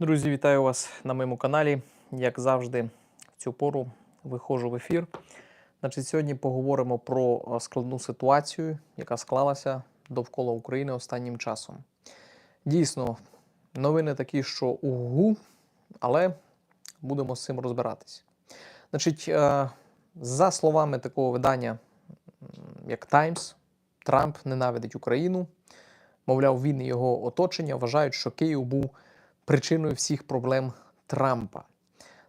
Друзі, вітаю вас на моєму каналі. Як завжди, в цю пору виходжу в ефір. Значить, сьогодні поговоримо про е, складну ситуацію, яка склалася довкола України останнім часом. Дійсно, новини такі, що угу, але будемо з цим розбиратись. Значить, е, за словами такого видання, як Times, Трамп ненавидить Україну. Мовляв, він і його оточення вважають, що Київ був причиною всіх проблем Трампа.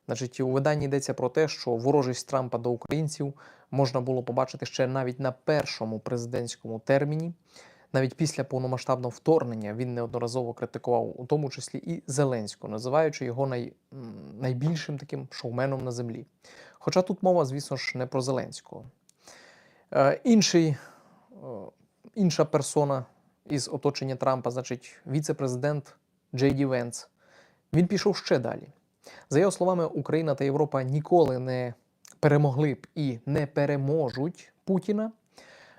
Значить, у виданні йдеться про те, що ворожість Трампа до українців можна було побачити ще навіть на першому президентському терміні. Навіть після повномасштабного вторгнення він неодноразово критикував, у тому числі і Зеленського, називаючи його най, найбільшим таким шоуменом на землі. Хоча тут мова, звісно ж, не про Зеленського. Е, інший, е, інша персона із оточення Трампа, значить, віце-президент Джей Ді Венс. Він пішов ще далі. За його словами, Україна та Європа ніколи не перемогли б і не переможуть Путіна.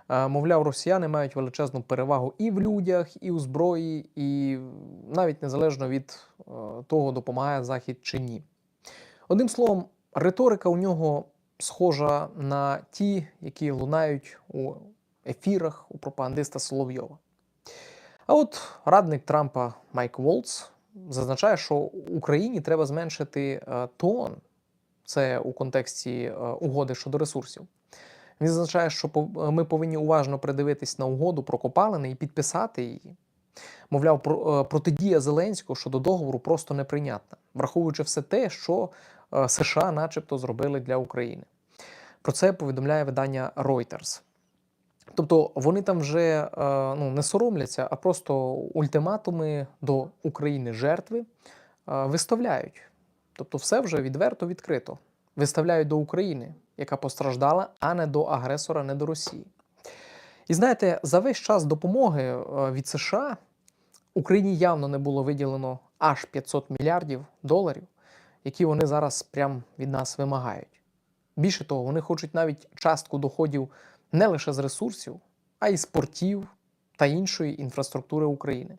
Мовляв, росіяни мають величезну перевагу і в людях, і у зброї, і навіть незалежно від е, того, допомагає Захід чи ні. Одним словом, риторика у нього схожа на ті, які лунають у ефірах у пропагандиста Соловйова. А от радник Трампа Майк Волц зазначає, що Україні треба зменшити е, тон. Це у контексті е, угоди щодо ресурсів. Він зазначає, що ми повинні уважно придивитись на угоду про копалини і підписати її. Мовляв, про- е, протидія Зеленського щодо договору просто неприйнятна, враховуючи все те, що е, США, начебто, зробили для України. Про це повідомляє видання Reuters. Тобто вони там вже е, ну, не соромляться, а просто ультиматуми до України жертви е, виставляють. Тобто, все вже відверто відкрито. Виставляють до України, яка постраждала, а не до агресора, не до Росії. І знаєте, за весь час допомоги е, від США Україні явно не було виділено аж 500 мільярдів доларів, які вони зараз прям від нас вимагають. Більше того, вони хочуть навіть частку доходів не лише з ресурсів, а й з портів та іншої інфраструктури України.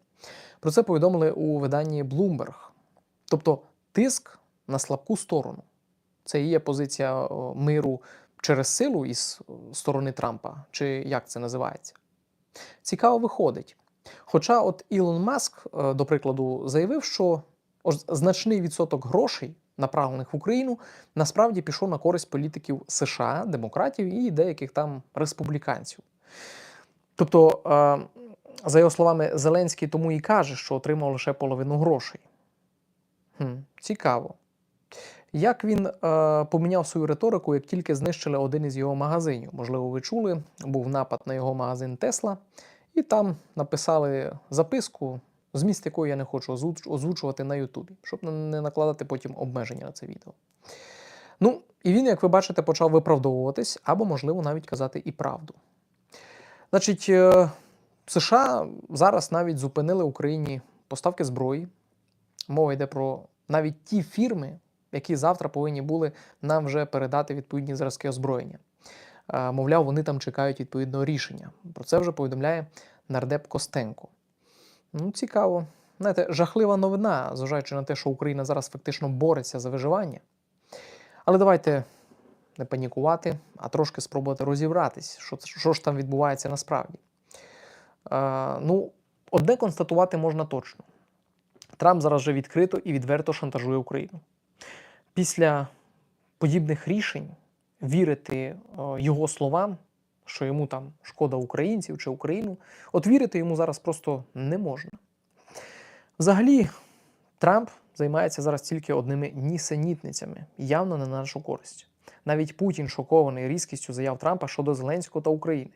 Про це повідомили у виданні Bloomberg. Тобто тиск на слабку сторону. Це і є позиція миру через силу із сторони Трампа, чи як це називається. Цікаво виходить. Хоча от Ілон Маск, е, до прикладу, заявив, що значний відсоток грошей, направлених в Україну, насправді пішов на користь політиків США, демократів і деяких там республіканців. Тобто, е, за його словами, Зеленський тому і каже, що отримав лише половину грошей. Хм, цікаво. Як він е, поміняв свою риторику, як тільки знищили один із його магазинів? Можливо, ви чули, був напад на його магазин Тесла, і там написали записку, зміст якої я не хочу озвучувати на Ютубі, щоб не- накладати потім обмеження на це відео. Ну, і він, як ви бачите, почав виправдовуватись, або, можливо, навіть казати і правду. Значить, е, США зараз навіть зупинили Україні поставки зброї. Мова йде про навіть ті фірми, які завтра повинні були нам вже передати відповідні зразки озброєння. Е, Мовляв, вони там чекають відповідного рішення. Про це вже повідомляє нардеп Костенко. Ну, цікаво. Знаєте, жахлива новина, зважаючи на те, що Україна зараз фактично бореться за виживання. Але давайте не панікувати, а трошки спробувати розібратись, що, що ж там відбувається насправді. Е, ну, одне констатувати можна точно: Трамп зараз вже відкрито і відверто шантажує Україну. Після подібних рішень вірити е, його словам, що йому там шкода українців чи Україну, от вірити йому зараз просто не можна. Взагалі, Трамп займається зараз тільки одними нісенітницями, явно не на нашу користь. Навіть Путін шокований різкістю заяв Трампа щодо Зеленського та України.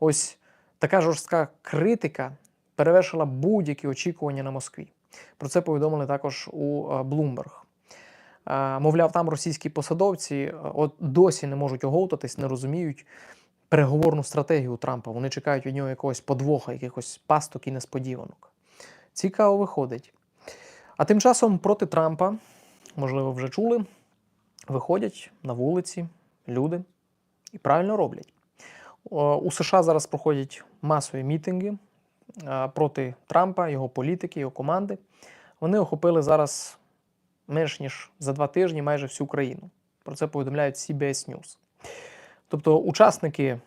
Ось така жорстка критика перевершила будь-які очікування на Москві. Про це повідомили також у Bloomberg. Е, Мовляв, там російські посадовці е, от досі не можуть оговтатись, не розуміють переговорну стратегію Трампа. Вони чекають від нього якогось подвоха, якихось пасток і несподіванок. Цікаво виходить. А тим часом проти Трампа, можливо, вже чули, виходять на вулиці люди і правильно роблять. У США зараз проходять масові мітинги е, проти Трампа, його політики, його команди. вони охопили зараз менш ніж за два тижні майже всю країну. Про це повідомляють CBS News. Тобто учасники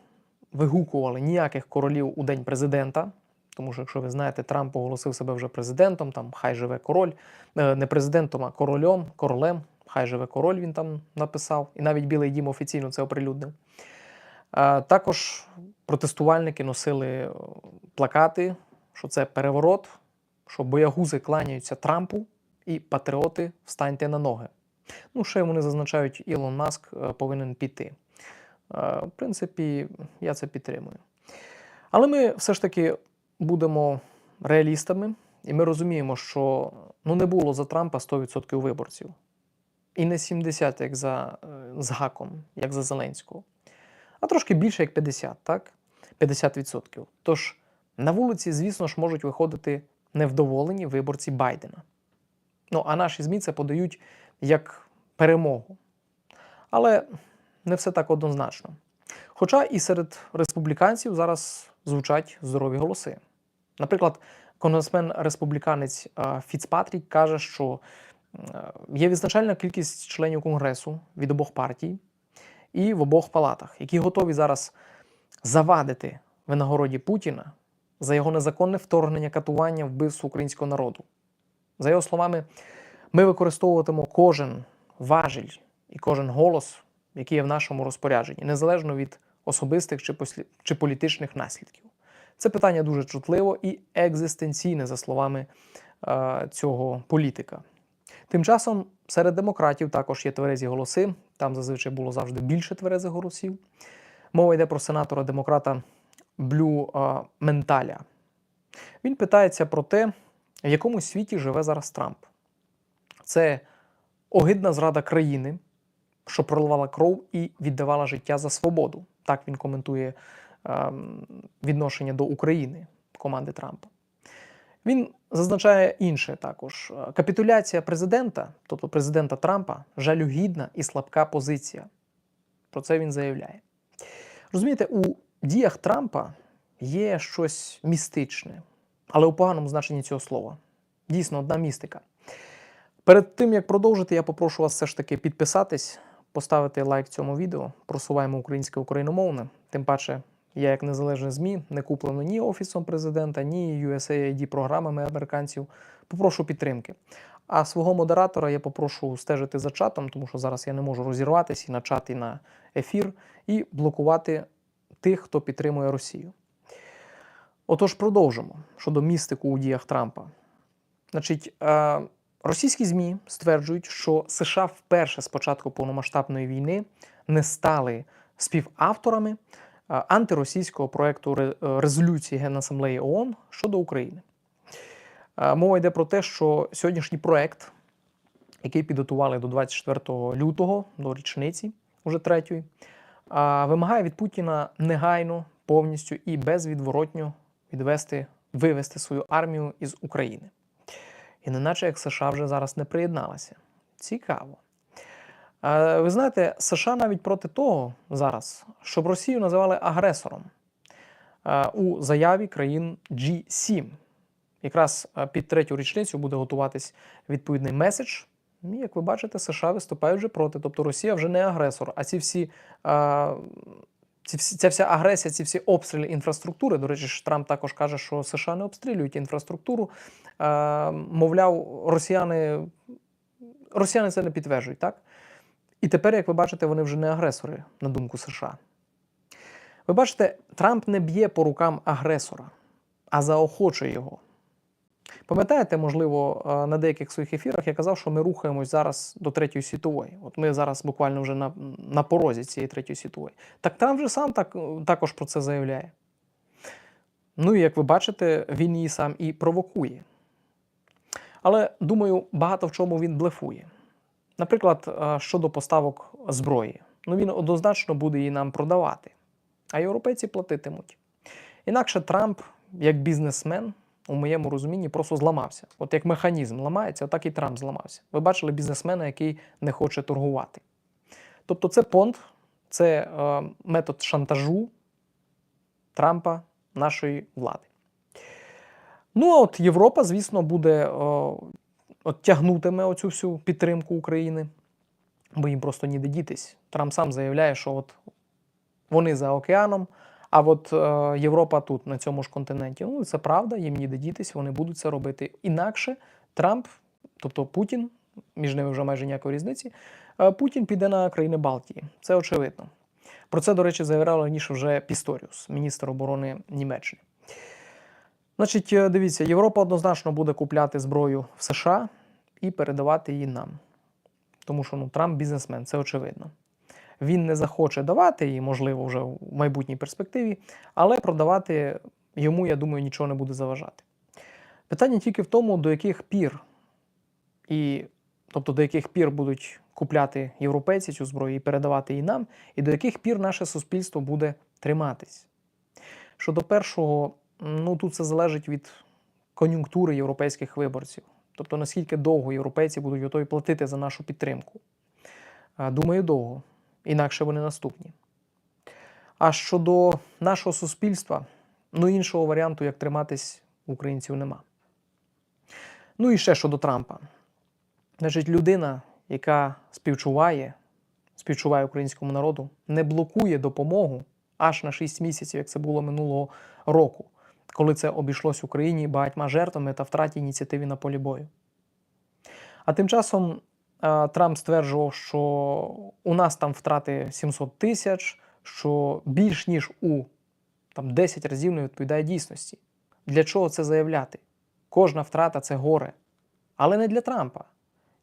вигукували ніяких королів у день президента. Тому що, якщо ви знаєте, Трамп оголосив себе вже президентом, там хай живе король, Е, не президентом, а королем, королем, хай живе король, він там написав, і навіть Білий Дім офіційно це оприлюднив. Е, Також протестувальники носили е, плакати, що це переворот, що боягузи кланяються Трампу, і патріоти встаньте на ноги. Ну, ще вони зазначають, Ілон Маск повинен піти. В принципі, я це підтримую. Але ми все ж таки будемо реалістами, і ми розуміємо, що ну, не було за Трампа 100% виборців. І не 70, як за е, з гаком, як за Зеленського, а трошки більше, як 50, так? 50%. Тож на вулиці, звісно ж, можуть виходити невдоволені виборці Байдена. Ну, а наші ЗМІ це подають як перемогу. Але не все так однозначно. Хоча і серед республіканців зараз звучать здорові голоси. Наприклад, конгресмен-республіканець е, Фіцпатрік каже, що е, є відзначальна кількість членів Конгресу від обох партій і в обох палатах, які готові зараз завадити винагороді Путіна за його незаконне вторгнення, катування, вбивство українського народу. За його словами, ми використовуватимемо кожен важіль і кожен голос, який є в нашому розпорядженні, незалежно від особистих чи, послі... чи політичних наслідків. Це питання дуже чутливо і екзистенційне, за словами е, цього політика. Тим часом серед демократів також є тверезі голоси. Там зазвичай було завжди більше тверезих голосів. Мова йде про сенатора демократа Блю е, Менталя. Він питається про те, в якому світі живе зараз Трамп. Це огидна зрада країни, що проливала кров і віддавала життя за свободу. Так він коментує ем, відношення до України команди Трампа. Він зазначає інше також: Е, капітуляція президента, тобто президента Трампа, жалюгідна і слабка позиція. Про це він заявляє. Розумієте, у діях Трампа є щось містичне, але у поганому значенні цього слова. Дійсно, одна містика. Перед тим як продовжити, я попрошу вас все ж таки підписатись, поставити лайк цьому відео. Просуваємо українське україномовне. Тим паче, я як незалежне ЗМІ не куплено ні офісом президента, ні USAID програмами американців. Попрошу підтримки. А свого модератора я попрошу стежити за чатом, тому що зараз я не можу розірватися і на чат, і на ефір, і блокувати тих, хто підтримує Росію. Отож, продовжимо щодо містику у діях Трампа. Значить, е, російські ЗМІ стверджують, що США вперше з початку повномасштабної війни не стали співавторами е, антиросійського проекту е, резолюції Генасамблеї ООН щодо України. Е, Мова йде про те, що сьогоднішній проект, який підготували до 24 лютого, до річниці, уже третьої, вимагає від Путіна негайно, повністю і безвідворотньо відвести, вивести свою армію із України. І неначе як США вже зараз не приєдналася. Цікаво. Ви знаєте, США навіть проти того зараз, щоб Росію називали агресором у заяві країн G7. Якраз під третю річницю буде готуватись відповідний меседж. І, як ви бачите, США виступають вже проти. Тобто Росія вже не агресор, а ці всі, ці всі ця вся агресія, ці всі обстріли інфраструктури. До речі, Трамп також каже, що США не обстрілюють інфраструктуру. А, мовляв, росіяни, росіяни це не підтверджують, так? І тепер, як ви бачите, вони вже не агресори, на думку США. Ви бачите, Трамп не б'є по рукам агресора, а заохочує його. Пам'ятаєте, можливо, е, на деяких своїх ефірах я казав, що ми рухаємось зараз до третьої світової. От ми зараз буквально вже на, на порозі цієї третьої світової. Так Трамп же сам так, також про це заявляє. Ну і як ви бачите, він її сам і провокує. Але думаю, багато в чому він блефує. Наприклад, е, щодо поставок зброї. Ну він однозначно буде її нам продавати, а європейці платитимуть. Інакше Трамп, як бізнесмен, у моєму розумінні, просто зламався. От як механізм ламається, отак і Трамп зламався. Ви бачили бізнесмена, який не хоче торгувати. Тобто, це понт, це е, метод шантажу Трампа, нашої влади. Ну а от Європа, звісно, буде е, от тягнутиме оцю всю підтримку України, бо їм просто ніде дітись. Трамп сам заявляє, що от вони за океаном, а от е, Європа тут, на цьому ж континенті. Ну, це правда, їм ніде дітись, вони будуть це робити. Інакше Трамп, тобто Путін, між ними вже майже ніякої різниці, е, Путін піде на країни Балтії. Це очевидно. Про це, до речі, заявляв раніше вже Пісторіус, міністр оборони Німеччини. Значить, е, дивіться, Європа однозначно буде купляти зброю в США і передавати її нам. Тому що ну, Трамп бізнесмен, це очевидно. Він не захоче давати її, можливо, вже в майбутній перспективі, але продавати йому, я думаю, нічого не буде заважати. Питання тільки в тому, до яких пір, і, тобто до яких пір будуть купляти європейці цю зброю і передавати її нам, і до яких пір наше суспільство буде триматись. Щодо першого, ну тут це залежить від кон'юнктури європейських виборців. Тобто наскільки довго європейці будуть готові платити за нашу підтримку. Думаю, довго. Інакше вони наступні. А щодо нашого суспільства, ну іншого варіанту, як триматись українців, нема. Ну і ще щодо Трампа. Значить, людина, яка співчуває, співчуває українському народу, не блокує допомогу аж на 6 місяців, як це було минулого року, коли це обійшлось Україні багатьма жертвами та втраті ініціативи на полі бою. А тим часом Трамп стверджував, що у нас там втрати 700 тисяч, що більш ніж у там, 10 разів не відповідає дійсності. Для чого це заявляти? Кожна втрата це горе. Але не для Трампа,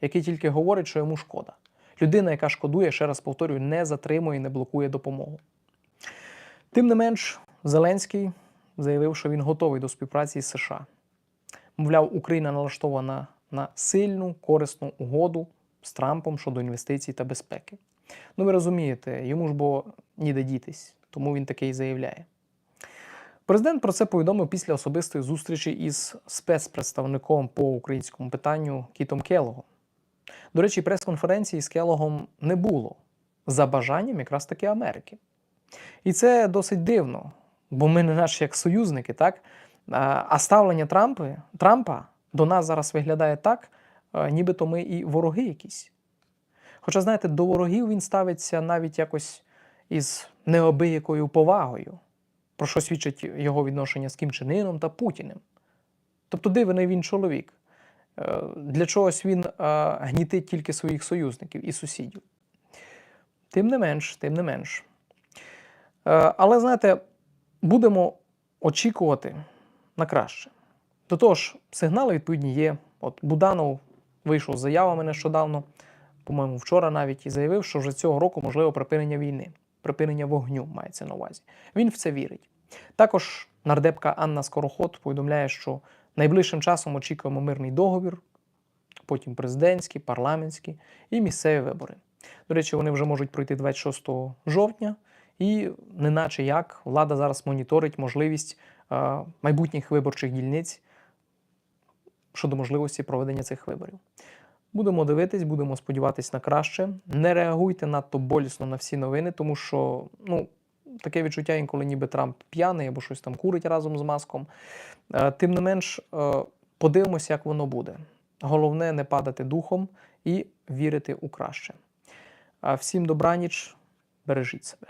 який тільки говорить, що йому шкода. Людина, яка шкодує, ще раз повторюю, не затримує і не блокує допомогу. Тим не менш, Зеленський заявив, що він готовий до співпраці з США. Мовляв, Україна налаштована на сильну, корисну угоду з Трампом щодо інвестицій та безпеки. Ну, ви розумієте, йому ж бо ніде дітись, тому він таке і заявляє. Президент про це повідомив після особистої зустрічі із спецпредставником по українському питанню Кітом Келогом. До речі, прес-конференції з Келогом не було за бажанням якраз таки Америки. І це досить дивно, бо ми не наші як союзники, так? А ставлення Трампи, Трампа до нас зараз виглядає так, нібито ми і вороги якісь. Хоча, знаєте, до ворогів він ставиться навіть якось із необиякою повагою, про що свідчить його відношення з Кім Чен Іном та Путіним. Тобто дивний він чоловік. Е, Для чогось він е, гнітить тільки своїх союзників і сусідів. Тим не менш, тим не менш. Е, Але знаєте, будемо очікувати на краще. До того ж, сигнали відповідні є. От Буданов вийшов з заявами нещодавно, по-моєму, вчора навіть і заявив, що вже цього року можливо припинення війни, припинення вогню мається на увазі. Він в це вірить. Також нардепка Анна Скороход повідомляє, що найближчим часом очікуємо мирний договір, потім президентські, парламентські і місцеві вибори. До речі, вони вже можуть пройти 26 жовтня. І неначе як влада зараз моніторить можливість е, майбутніх виборчих дільниць щодо можливості проведення цих виборів. Будемо дивитись, будемо сподіватись на краще. Не реагуйте надто болісно на всі новини, тому що ну, таке відчуття інколи ніби Трамп п'яний або щось там курить разом з маском. Е, Тим не менш, е, подивимося, як воно буде. Головне не падати духом і вірити у краще. Всім добраніч, бережіть себе.